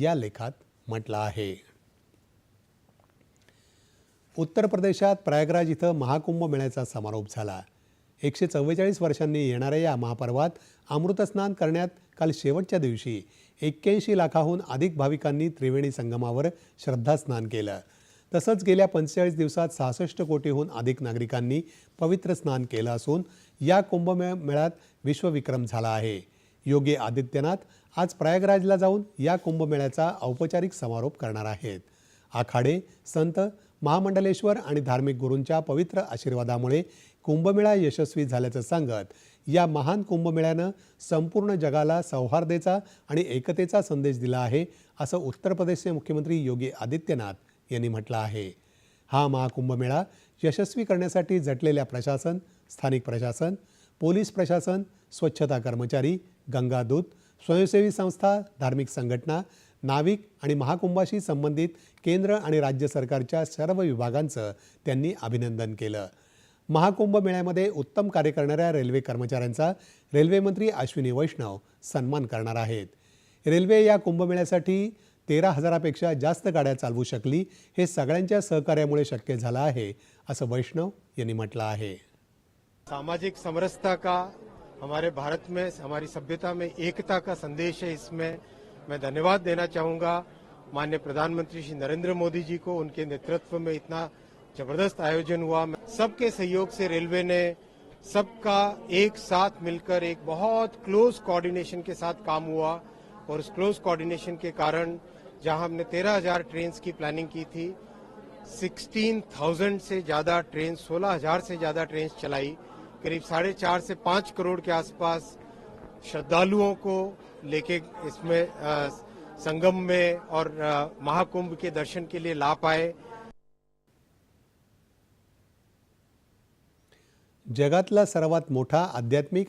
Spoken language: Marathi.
या लेखात म्हटलं आहे. उत्तर प्रदेशात प्रयागराज इथं महाकुंभ मेळ्याचा समारोप झाला. एकशे चव्वेचाळीस वर्षांनी येणाऱ्या या महापर्वात अमृतस्नान करण्यात काल शेवटच्या दिवशी एक्क्याऐंशी लाखाहून अधिक भाविकांनी त्रिवेणी संगमावर श्रद्धास्नान केलं. तसंच गेल्या पंचेचाळीस दिवसात सहासष्ट कोटीहून अधिक नागरिकांनी पवित्र स्नान केलं असून या कुंभमेळ मेळ्यात विश्वविक्रम झाला आहे. योगी आदित्यनाथ आज प्रयागराजला जाऊन या कुंभमेळ्याचा औपचारिक समारोप करणार आहेत. आखाडे संत महामंडलेश्वर आणि धार्मिक गुरूंच्या पवित्र आशीर्वादामुळे कुंभमेळा यशस्वी झाल्याचं सांगत या महान कुंभमेळ्यानं संपूर्ण जगाला सौहार्देचा आणि एकतेचा संदेश दिला आहे असं उत्तर प्रदेशचे मुख्यमंत्री योगी आदित्यनाथ यांनी म्हटलं आहे. हा महाकुंभमेळा यशस्वी करण्यासाठी झटलेल्या प्रशासन स्थानिक प्रशासन पोलीस प्रशासन स्वच्छता कर्मचारी गंगादूत स्वयंसेवी संस्था धार्मिक संघटना नाविक आणि महाकुंभाशी संबंधित केंद्र आणि राज्य सरकारच्या सर्व विभागांचं त्यांनी अभिनंदन केलं. महाकुंभ मेळ्यामध्ये उत्तम कार्य करणाऱ्या रेल्वे कर्मचाऱ्यांचा रेल्वेमंत्री अश्विनी वैष्णव सन्मान करणार आहेत. रेल्वे या कुंभमेळ्यासाठी तेरा हजारापेक्षा जास्त गाड्या चालवू शकली हे सगळ्यांच्या सहकार्यामुळे शक्य झालं आहे असं वैष्णव यांनी म्हटलं आहे. सामाजिक समरसता का हमारे भारत में हमारी सभ्यता में एकता का संदेश है। इसमें मैं धन्यवाद देना चाहूँगा माननीय प्रधानमंत्री श्री नरेंद्र मोदी जी को। उनके नेतृत्व में इतना ज़बरदस्त आयोजन हुआ। सबके सहयोग से रेलवे ने सबका एक साथ मिलकर एक बहुत क्लोज कोऑर्डिनेशन के साथ काम हुआ। और उस क्लोज कोऑर्डिनेशन के कारण जहाँ हमने तेरह हज़ार ट्रेन की प्लानिंग की थी 16,000 से ज़्यादा ट्रेन 16,000 से ज़्यादा ट्रेन चलाई। करीब साढ़े चार से पाँच करोड़ के आसपास श्रद्धालुओं को लेके इसमें संगम में और महाकुंभ के दर्शन के लिए ला पाए जगातला सर्वात मोठा आध्यात्मिक